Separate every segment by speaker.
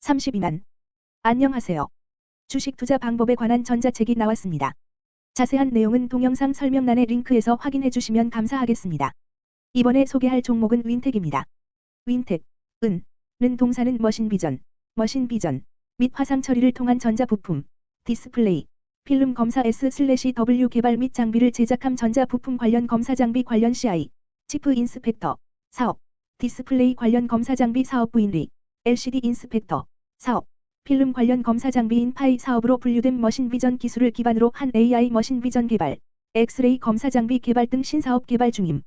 Speaker 1: 32만. 안녕하세요. 주식 투자 방법에 관한 전자책이 나왔습니다. 자세한 내용은 동영상 설명란의 링크에서 확인해 주시면 감사하겠습니다. 이번에 소개할 종목은 윈텍입니다. 윈텍, 은, 는 동사는 머신 비전, 머신 비전, 및 화상 처리를 통한 전자 부품, 디스플레이, 필름 검사 S/W 개발 및 장비를 제작함 전자 부품 관련 검사 장비 관련 CI, 치프 인스펙터, 사업, 디스플레이 관련 검사 장비 사업 부인리, LCD 인스펙터, 사업, 필름 관련 검사 장비인 파이 사업으로 분류된 머신 비전 기술을 기반으로 한 AI 머신 비전 개발, 엑스레이 검사 장비 개발 등 신사업 개발 중임.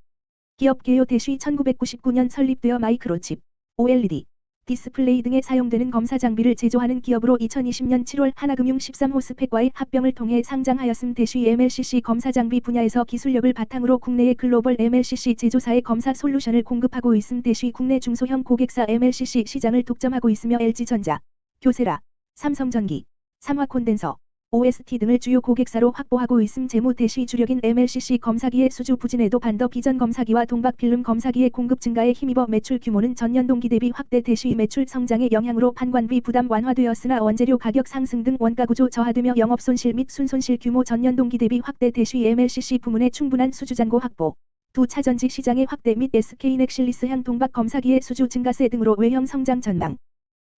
Speaker 1: 기업 개요 대시 1999년 설립되어 마이크로칩, OLED, 디스플레이 등에 사용되는 검사 장비를 제조하는 기업으로 2020년 7월 하나금융 13호 스펙과의 합병을 통해 상장하였음 대시 MLCC 검사 장비 분야에서 기술력을 바탕으로 국내의 글로벌 MLCC 제조사의 검사 솔루션을 공급하고 있음 대시 국내 중소형 고객사 MLCC 시장을 독점하고 있으며 LG전자, 교세라, 삼성전기, 삼화 콘덴서, OST 등을 주요 고객사로 확보하고 있음 재무 대시 주력인 MLCC 검사기의 수주 부진에도 반더 비전 검사기와 동박 필름 검사기의 공급 증가에 힘입어 매출 규모는 전년 동기 대비 확대 대시 매출 성장의 영향으로 판관비 부담 완화되었으나 원재료 가격 상승 등 원가 구조 저하되며 영업 손실 및 순손실 규모 전년 동기 대비 확대 대시 MLCC 부문의 충분한 수주 잔고 확보. 두 차전지 시장의 확대 및 SK넥실리스 향 동박 검사기의 수주 증가세 등으로 외형 성장 전망.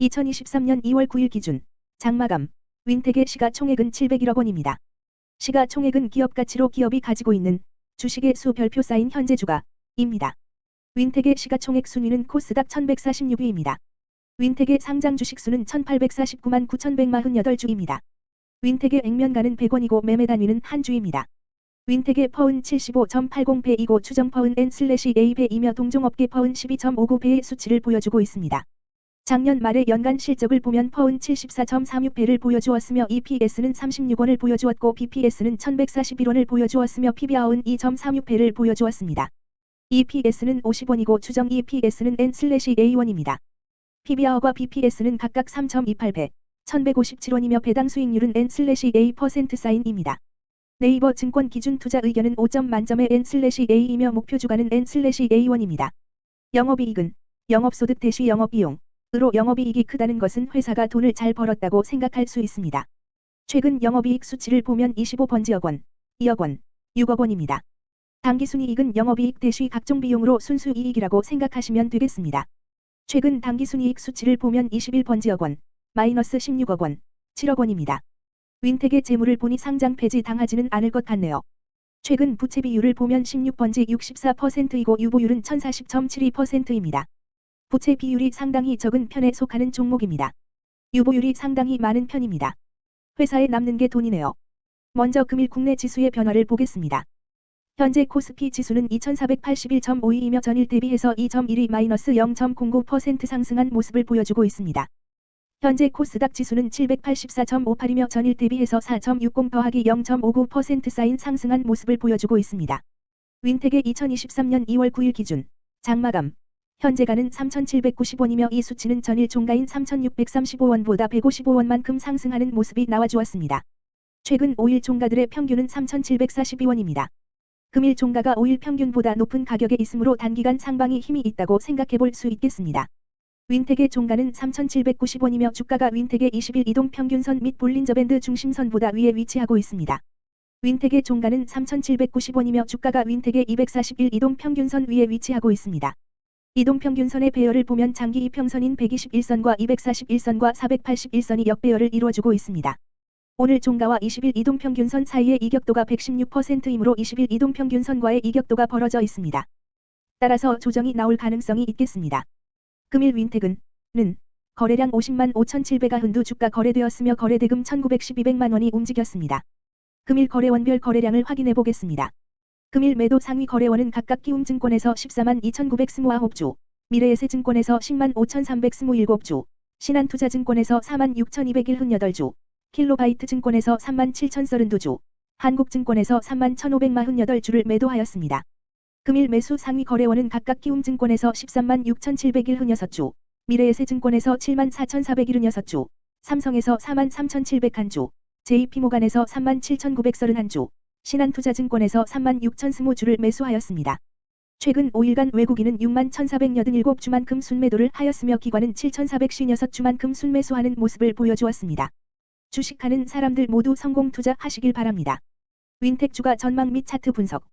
Speaker 1: 2023년 2월 9일 기준 장마감 윈텍의 시가총액은 701억 원입니다. 시가총액은 기업 가치로 기업이 가지고 있는 주식의 수 별표 쌓인 현재 주가입니다. 윈텍의 시가총액 순위는 코스닥 1146위입니다. 윈텍의 상장 주식 수는 1849만 9148주입니다. 윈텍의 액면가는 100원이고 매매 단위는 한 주입니다. 윈텍의 퍼은 75.80배이고 추정 퍼은 N/A배이며 동종업계 퍼은 12.59배의 수치를 보여주고 있습니다. 작년 말의 연간 실적을 보면 퍼은 74.36배를 보여주었으며 EPS는 36원을 보여주었고 BPS는 1141원을 보여주었으며 PBR은 2.36배를 보여주었습니다. EPS는 50원이고 추정 EPS는 N/A1입니다. PBR과 BPS는 각각 3.28배, 1157원이며 배당 수익률은 N/A% 사인입니다. 네이버 증권 기준 투자 의견은 5점 만점의 N/A이며 목표 주가는 N/A1입니다. 영업이익은 영업소득 대시 영업비용 으로 영업이익이 크다는 것은 회사가 돈을 잘 벌었다고 생각할 수 있습니다. 최근 영업이익 수치를 보면 25번지억 원, 2억 원, 6억 원입니다. 당기순이익은 영업이익 대시 각종 비용으로 순수이익이라고 생각하시면 되겠습니다. 최근 당기순이익 수치를 보면 21번지억 원, 마이너스 16억 원, 7억 원입니다. 윈텍의 재물을 보니 상장 폐지 당하지는 않을 것 같네요. 최근 부채 비율을 보면 16번지 64%이고 유보율은 1040.72%입니다. 부채 비율이 상당히 적은 편에 속하는 종목입니다. 유보율이 상당히 많은 편입니다. 회사에 남는 게 돈이네요. 먼저 금일 국내 지수의 변화를 보겠습니다. 현재 코스피 지수는 2481.52이며 전일 대비해서 2.1이-0.09% 상승한 모습을 보여주고 있습니다. 현재 코스닥 지수는 784.58이며 전일 대비해서 4.60 더하기 0.59% 쌓인 상승한 모습을 보여주고 있습니다. 윈텍의 2023년 2월 9일 기준 장마감 현재가는 3,790원이며 이 수치는 전일 종가인 3,635원보다 155원만큼 상승하는 모습이 나와주었습니다. 최근 5일 종가들의 평균은 3,742원입니다. 금일 종가가 5일 평균보다 높은 가격에 있으므로 단기간 상방이 힘이 있다고 생각해 볼 수 있겠습니다. 윈텍의 종가는 3,790원이며 주가가 윈텍의 20일 이동 평균선 및 볼린저밴드 중심선보다 위에 위치하고 있습니다. 윈텍의 종가는 3,790원이며 주가가 윈텍의 241 이동 평균선 위에 위치하고 있습니다. 이동평균선의 배열을 보면 장기 이평선인 121선과 241선과 481선이 역배열을 이루어주고 있습니다. 오늘 종가와 20일 이동평균선 사이의 이격도가 116%이므로 20일 이동평균선과의 이격도가 벌어져 있습니다. 따라서 조정이 나올 가능성이 있겠습니다. 금일 윈텍은 는 거래량 50만 5,700가 흔두 주가 거래되었으며 거래대금 1,912백만 원이 움직였습니다. 금일 거래원별 거래량을 확인해 보겠습니다. 금일 매도 상위 거래원은 각각 키움증권에서 14만 2,929주, 미래에셋증권에서 10만 5,327주, 신한투자증권에서 4만 6,201주, 킬로바이트증권에서 3만 7,032주, 한국증권에서 3만 1,548주를 매도하였습니다. 금일 매수 상위 거래원은 각각 키움증권에서 13만 6,701주, 미래에셋증권에서 7만 4,476주, 삼성에서 4만 3,701주, JP모간에서 3만 7,931주, 신한투자증권에서 3만 6천 스무 주를 매수하였습니다. 최근 5일간 외국인은 6만 1,487주만큼 순매도를 하였으며 기관은 7,456주만큼 순매수하는 모습을 보여주었습니다. 주식하는 사람들 모두 성공 투자하시길 바랍니다. 윈텍주가 전망 및 차트 분석